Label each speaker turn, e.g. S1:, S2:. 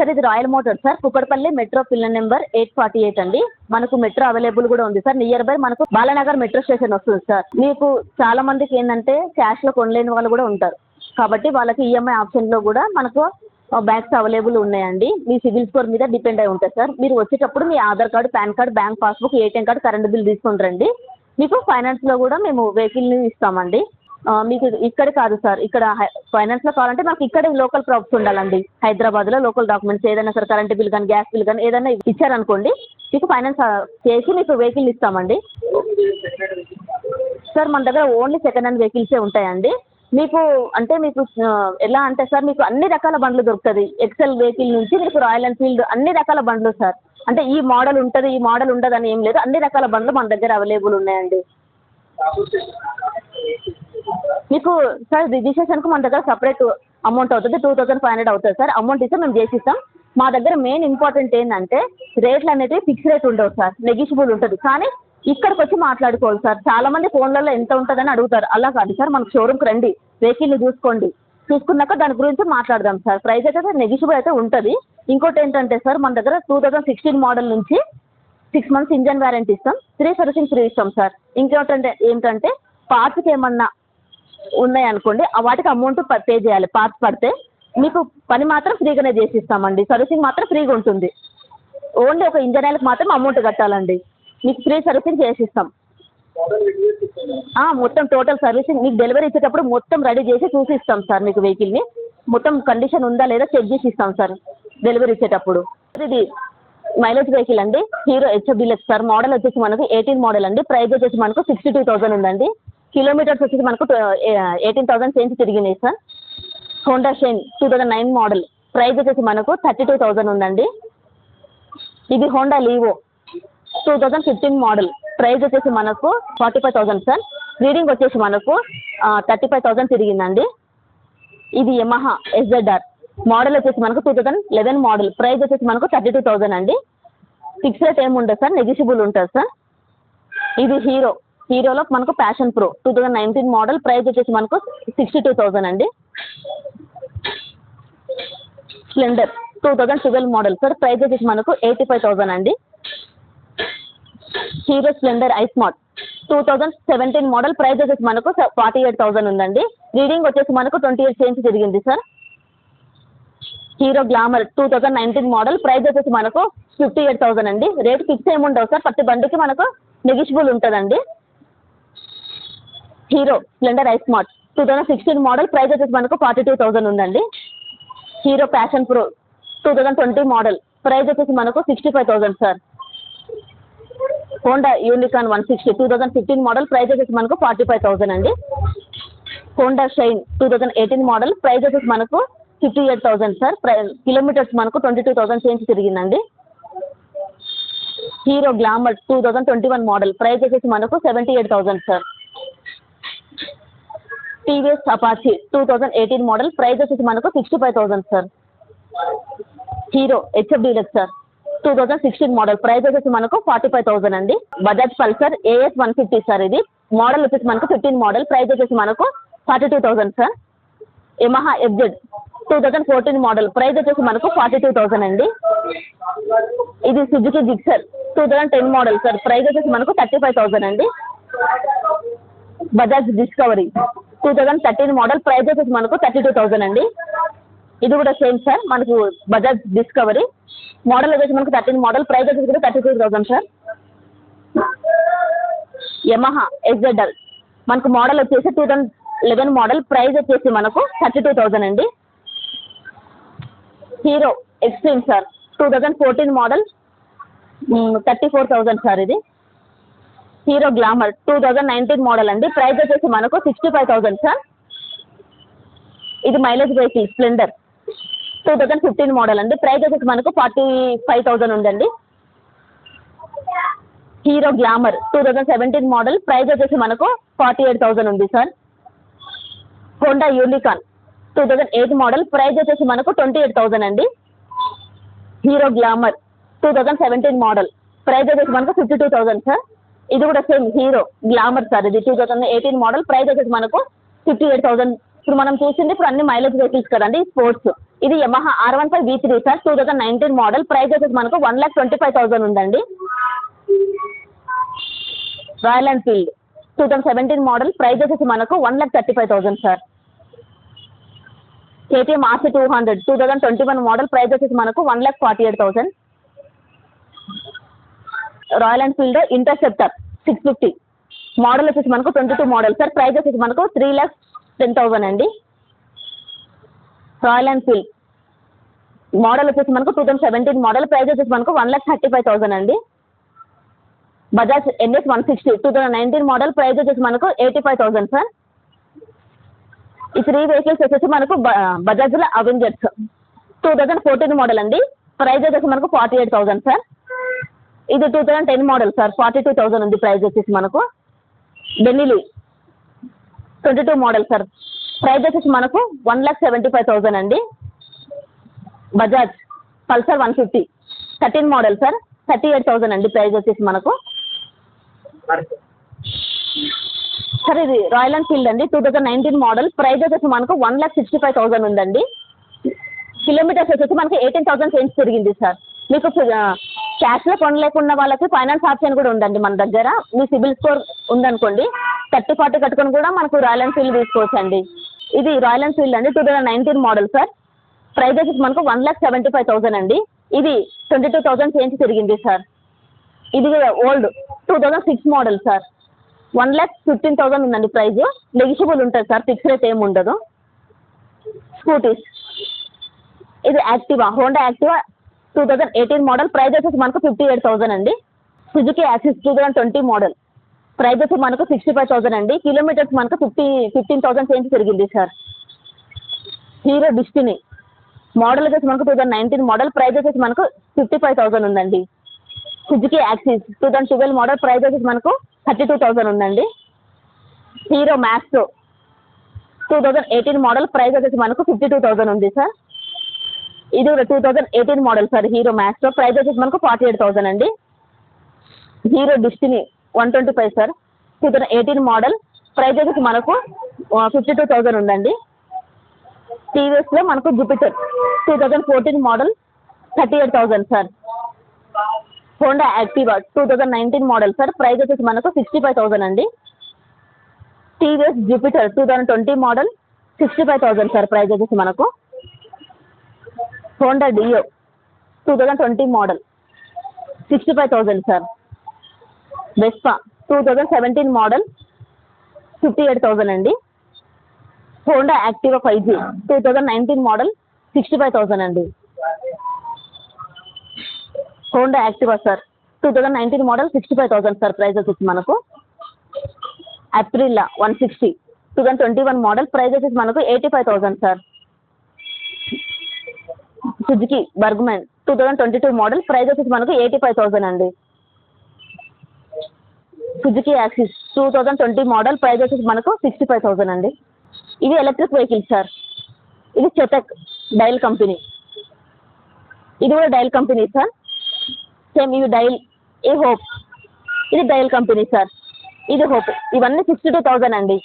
S1: Sir ఇది Royal Motor sir. Kukatpally metro pillar number eight forty eight అండి. మనకు metro available కూడా ఉంది సార్. నియర్ బై మనకు బాలానగర్ మెట్రో స్టేషన్ వస్తుంది సార్. మీకు చాలా మందికి ఏంటంటే క్యాష్లో కొనలేని వాళ్ళు కూడా ఉంటారు. కాబట్టి వాళ్ళకి ఈఎంఐ ఆప్షన్లో కూడా మనకు బ్యాంక్స్ అవైలబుల్ ఉన్నాయండి. మీ సిబిల్ స్కోర్ మీద డిపెండ్ అయి ఉంటుంది సార్. మీరు వచ్చేటప్పుడు మీ Aadhaar card PAN card bank passbook ATM card current bill తీసుకొని రండి. మీకు ఫైనాన్స్లో కూడా మేము వెహికల్ని ఇస్తామండి. మీకు ఇక్కడ కాదు సార్ ఇక్కడ హై- ఫైనాన్స్లో కావాలంటే మాకు ఇక్కడ లోకల్ ప్రాప్స్ ఉండాలండి. హైదరాబాద్లో లోకల్ డాక్యుమెంట్స్ ఏదైనా సరే కరెంట్ బిల్ కానీ గ్యాస్ బిల్ కానీ ఏదైనా ఇచ్చారనుకోండి మీకు ఫైనాన్స్ చేసి మీకు వెహికల్ ఇస్తామండి. సార్ మన దగ్గర ఓన్లీ సెకండ్ హ్యాండ్ వెహికల్సే ఉంటాయండి. మీకు అంటే మీకు ఎలా అంటే సార్ మీకు అన్ని రకాల బండ్లు దొరుకుతుంది ఎక్సెల్ వెహికల్ నుంచి మీకు రాయల్ ఎన్ఫీల్డ్ అన్ని రకాల బండ్లు సార్. అంటే ఈ మోడల్ ఉంటుంది ఈ మోడల్ ఉండదు అని ఏం లేదు. అన్ని రకాల బండ్లు మన దగ్గర అవైలబుల్ ఉన్నాయండి. మీకు సార్ రిజిస్ట్రేషన్కి మన దగ్గర సపరేట్ అమౌంట్ అవుతుంది. టూ థౌసండ్ ఫైవ్ హండ్రెడ్ అవుతుంది సార్. అమౌంట్ ఇస్తే మేము చేసిస్తాం. మా దగ్గర మెయిన్ ఇంపార్టెంట్ ఏంటంటే రేట్లు అనేది ఫిక్స్ రేట్ ఉండవు సార్. నెగిషిబుల్ ఉంటుంది. కానీ ఇక్కడికి వచ్చి మాట్లాడుకోవాలి సార్. చాలా మంది ఫోన్లలో ఎంత ఉంటుందని అడుగుతారు. అలా కాదు సార్. మన షోరూమ్కి రండి. వెహికల్ని చూసుకోండి. చూసుకున్నాక దాని గురించి మాట్లాడదాం సార్. ప్రైస్ అయితే నెగిషిబుల్ అయితే ఉంటుంది. ఇంకోటి ఏంటంటే సార్ మన దగ్గర టూ థౌసండ్ సిక్స్టీన్ మోడల్ నుంచి సిక్స్ మంత్స్ ఇంజన్ వారంటీ ఇస్తాం. త్రీ సర్వీసింగ్ ఫ్రీ ఇస్తాం సార్. ఇంకోటంటే ఏంటంటే పార్ట్స్కి ఏమన్నా ఉన్నాయి అనుకోండి ఆ వాటికి అమౌంట్ పే చేయాలి పార్ట్స్ పడితే. మీకు పని మాత్రం ఫ్రీగానే చేసి ఇస్తామండి సర్వీసింగ్ మాత్రం ఫ్రీగా ఉంటుంది. ఓన్లీ ఒక ఇంజన్ ఆయిల్కి మాత్రం అమౌంట్ కట్టాలండి. మీకు ఫ్రీ సర్వీసింగ్ చేసి ఇస్తాం మొత్తం టోటల్ సర్వీసింగ్ మీకు డెలివరీ ఇచ్చేటప్పుడు మొత్తం రెడీ చేసి చూసి ఇస్తాం సార్ మీకు వెహికల్ని మొత్తం కండిషన్ ఉందా లేదా చెక్ చేసి ఇస్తాం సార్. డెలివరీ ఇచ్చేటప్పుడు. ఇది మైలేజ్ వెహికల్ అండి. Hero HF Deluxe sir. Model వచ్చేసి మనకు ఎయిటీన్ మోడల్ అండి. ప్రైస్ వచ్చేసి మనకు సిక్స్టీ టూ థౌసండ్ ఉందండి. కిలోమీటర్స్ వచ్చేసి మనకు eighteen thousand change తిరిగినాయి sir Honda Shine two thousand nine model price వచ్చేసి మనకు థర్టీ టూ థౌసండ్ ఉందండి. ఇది Honda Livo two thousand fifteen model price వచ్చేసి మనకు forty five thousand sir reading వచ్చేసి మనకు థర్టీ ఫైవ్ థౌసండ్ తిరిగిందండి. ఇది యమహా ఎస్జెడ్ఆర్ మోడల్ వచ్చేసి మనకు two thousand eleven model price వచ్చేసి మనకు థర్టీ టూ థౌసండ్ అండి. ఫిక్స్ రేట్ ఏమి ఉండదు సార్ నెగిషియబుల్ ఉంటుంది సార్ ఇది హీరో హీరోలో మనకు Passion Pro two thousand nineteen model price వచ్చేసి మనకు సిక్స్టీ టూ థౌసండ్ అండి. Splendor two thousand twelve model sir price వచ్చేసి మనకు ఎయిటీ ఫైవ్ థౌసండ్ అండి. Hero Splendor i Smart two thousand seventeen model price వచ్చేసి మనకు ఫార్టీ ఎయిట్ థౌసండ్ ఉందండి. Reading వచ్చేసి మనకు ట్వంటీ ఎయిట్ చేంజ్ జరిగింది sir. Hero Glamour two thousand nineteen model price వచ్చేసి మనకు ఫిఫ్టీ ఎయిట్ థౌసండ్ అండి. రేట్ ఫిక్స్ ఏమి ఉండవు సార్ ప్రతి బండికి మనకు నెగిషిబుల్ ఉంటుందండి. Hero Splendor i Smart. Two thousand sixteen model price వచ్చేసి మనకు ఫార్టీ టూ థౌసండ్ ఉందండి. Hero Passion Pro two thousand twenty model price వచ్చేసి మనకు sixty five thousand sir. Honda Unicorn one sixty two thousand fifteen model price వచ్చేసి మనకు forty five thousand అండి. Honda Shine two thousand eighteen model price వచ్చేసి మనకు fifty eight thousand sir. ప్రై kilometres మనకు twenty two thousand change తిరిగిందండి. Hero Glamour two thousand twenty one model price వచ్చేసి మనకు seventy eight thousand sir. TVS Apache two thousand eighteen model. Price వచ్చేసి మనకు sixty five thousand sir. Hero HF Deluxe sir. Two thousand sixteen model. Price వచ్చేసి మనకు forty five thousand అండి. Bajaj Pulsar AS one fifty sir ఇది. Model వచ్చేసి మనకు fifteen model. Price వచ్చేసి మనకు forty two thousand sir. Yamaha FZ two thousand fourteen model. Price వచ్చేసి మనకు ఫార్టీ టూ థౌసండ్ అండి. ఇది Suzuki Gixxer two thousand ten model sir. Price వచ్చేసి మనకు థర్టీ ఫైవ్ థౌసండ్ అండి. Bajaj Discover. Two thousand thirteen model price వచ్చేసి మనకు thirty two thousand అండి. ఇది కూడా సేమ్ సార్ మనకు బజాజ్ డిస్కవరీ మోడల్ వచ్చేసి మనకు థర్టీన్ మోడల్ ప్రైస్ వచ్చేసి కూడా thirty two thousand sir Yamaha SZL మనకు మోడల్ వచ్చేసి two thousand eleven model price వచ్చేసి మనకు థర్టీ టూ థౌజండ్ అండి. Hero Xtreme sir two thousand fourteen model thirty four thousand sir ఇది. Hero Glamour two thousand nineteen model అండి. Price వచ్చేసి మనకు sixty five thousand sir. ఇది mileage vehicle Splendor. Two thousand fifteen model అండి. Price వచ్చేసి మనకు forty five thousand ఉందండి. Hero Glamour two thousand seventeen model. Price వచ్చేసి మనకు ఫార్టీ ఎయిట్ థౌసండ్ ఉంది sir. Honda Unicorn two thousand eight model. Price వచ్చేసి మనకు ట్వంటీ ఎయిట్ థౌసండ్ అండి. Hero Glamour two thousand seventeen model. Price వచ్చేసి మనకు fifty two thousand sir. ఇది కూడా సేమ్ హీరో గ్లామర్ సార్ ఇది. Two thousand eighteen model price వచ్చేసి మనకు ఫిఫ్టీ ఎయిట్ థౌసండ్ ఇప్పుడు మనం చూసింది ఇప్పుడు అన్ని మైలేజ్ వెహికల్స్ కదండి స్పోర్ట్స్ ఇది Yamaha R one five V three sir two thousand nineteen model price వచ్చేసి మనకు one lakh twenty five thousand ఉందండి. Royal Enfield two thousand seventeen model price వచ్చేసి మనకు one lakh thirty five thousand sir KTM RC two hundred two thousand twenty one model price వచ్చేసి మనకు one lakh forty eight thousand Royal Enfield Interceptor six fifty. Model వచ్చేసి మనకు twenty two model sir price వచ్చేసి మనకు three lakhs ten thousand అండి. Royal Enfield model వచ్చేసి మనకు two thousand seventeen model price వచ్చేసి మనకు one lakh thirty five thousand అండి Bajaj NS one sixty two thousand nineteen model price వచ్చేసి మనకు ఎయిటీ ఫైవ్ థౌసండ్ సార్ ఈ త్రీ వెహికల్స్ వచ్చేసి మనకు బజాజ్లో Avengers two thousand fourteen model అండి. ప్రైస్ వచ్చేసి మనకు ఫార్టీ ఎయిట్ థౌసండ్ సార్ ఇది two thousand ten model sir forty two thousand ఉంది ప్రైస్ వచ్చేసి మనకు. Benelli twenty two model sir price వచ్చేసి మనకు one lakh seventy five thousand అండి. Bajaj Pulsar one fifty thirteen model sir thirty eight thousand అండి price వచ్చేసి మనకు. Sir ఇది రాయల్ ఎన్ఫీల్డ్ అండి. Two thousand nineteen model price వచ్చేసి మనకు one lakh sixty five thousand ఉందండి. కిలోమీటర్స్ వచ్చేసి మనకి ఎయిటీన్ థౌసండ్ చేంజ్ పెరిగింది సార్ మీకు క్యాష్లో కొనలేకున్న వాళ్ళకి ఫైనాన్స్ ఆప్షన్ కూడా ఉందండి మన దగ్గర. మీ సిబిల్ స్కోర్ ఉందనుకోండి థర్టీ ఫార్టీ కట్టుకొని కూడా మనకు రాయల్ ఎన్ఫీల్డ్ తీసుకోవచ్చు అండి ఇది రాయల్ ఎన్ఫీల్డ్ అండి two thousand nineteen model sir price వచ్చేసి మనకు one lakh seventy five thousand అండి. ఇది ట్వంటీ టూ థౌసండ్ చేంజ్ తిరిగింది సార్ ఇది old two thousand six model sir one lakh fifteen thousand ఉందండి ప్రైజ్ నెగిషియబుల్ ఉంటుంది సార్ ఫిక్స్ రేట్ ఏమి ఉండదు. స్కూటీస్ ఇది Activa Honda Activa two thousand eighteen model price వచ్చేసి మనకు ఫిఫ్టీ ఎయిట్ థౌసండ్ అండి. Suzuki Access two thousand twenty model price వచ్చి మనకు సిక్స్టీ ఫైవ్ థౌసండ్ అండి. కిలోమీటర్స్ మనకు ఫిఫ్టీ ఫిఫ్టీన్ థౌసండ్ చేంజ్ పెరిగింది సార్. హీరో డిస్టినీ మోడల్ వచ్చేసి మనకు two thousand nineteen model price వచ్చేసి మనకు ఫిఫ్టీ ఫైవ్ థౌసండ్ ఉందండి. Suzuki Access two thousand twelve model price వచ్చేసి మనకు థర్టీ టూ థౌసండ్ ఉందండి. Hero Max two thousand eighteen model price వచ్చేసి మనకు ఫిఫ్టీ టూ థౌసండ్ ఉంది సార్. ఇది కూడా two thousand eighteen model sir Hero మ్యాక్స్లో price వచ్చేసి మనకు ఫార్టీ ఎయిట్ థౌసండ్ అండి. Hero Destini one twenty five sir two thousand eighteen model price వచ్చేసి మనకు ఫిఫ్టీ టూ థౌసండ్ ఉందండి. టీవీఎస్లో మనకు Jupiter two thousand fourteen model thirty eight thousand sir Honda Activa two thousand nineteen model sir price వచ్చేసి మనకు sixty five thousand అండి TVS Jupiter two thousand twenty model sixty five thousand sir price వచ్చేసి మనకు. Honda Dio two thousand twenty model sixty five thousand sir Vespa two thousand seventeen model fifty eight thousand అండి. Honda Activa five G two thousand nineteen model sixty five thousand అండి. Honda Activa sir two thousand nineteen model sixty five thousand sir price వచ్చేసి మనకు. Aprilia one sixty two thousand twenty one model price వచ్చేసి మనకు eighty five thousand sir Suzuki Burgman two thousand twenty two model price వచ్చేసి మనకు eighty five thousand అండి. Suzuki Access two thousand twenty model price వచ్చేసి మనకు sixty five thousand అండి. ఇది electric vehicle sir ఇది చెటక్ డైల్ కంపెనీ ఇది కూడా డైల్ కంపెనీ సార్ సేమ్ ఇవి డైల్ ఈ హోప్ ఇది డైల్ కంపెనీ సార్ ఇది హోప్ ఇవన్నీ సిక్స్టీ టూ థౌజండ్ అండి.